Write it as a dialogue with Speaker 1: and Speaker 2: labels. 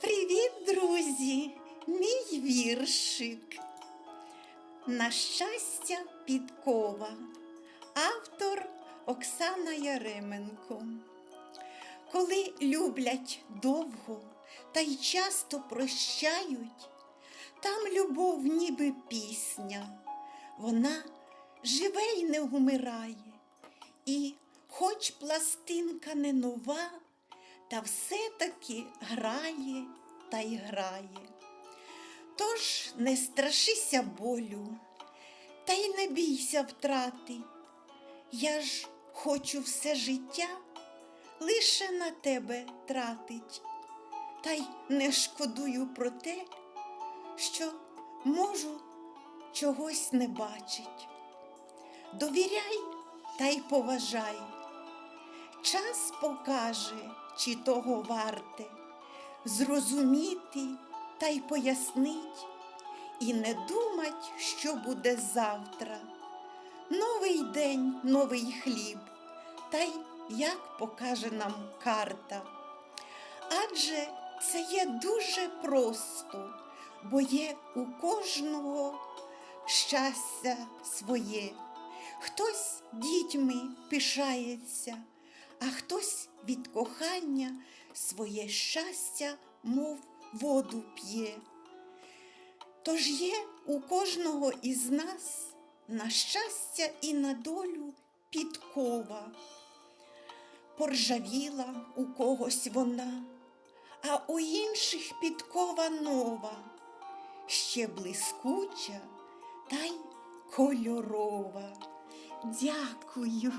Speaker 1: Привіт, друзі! Мій віршик. На щастя, підкова. Автор Оксана Яременко. Коли люблять довго та й часто прощають, там любов ніби пісня, вона живе й не вмирає. І хоч пластинка не нова, та все-таки грає та й грає. Тож не страшися болю, та й не бійся втрати. Я ж хочу все життя лише на тебе тратить, та й не шкодую про те, що можу чогось не бачить. Довіряй та й поважай. Час покаже, чи того варте, зрозуміти та й пояснить, і не думать, що буде завтра. Новий день, новий хліб, та й як покаже нам карта. Адже це є дуже просто, бо є у кожного щастя своє. Хтось дітьми пишається, а хтось від кохання своє щастя, мов воду п'є. Тож є у кожного із нас на щастя і на долю підкова. Поржавіла у когось вона, а у інших підкова нова, ще блискуча та й кольорова. Дякую.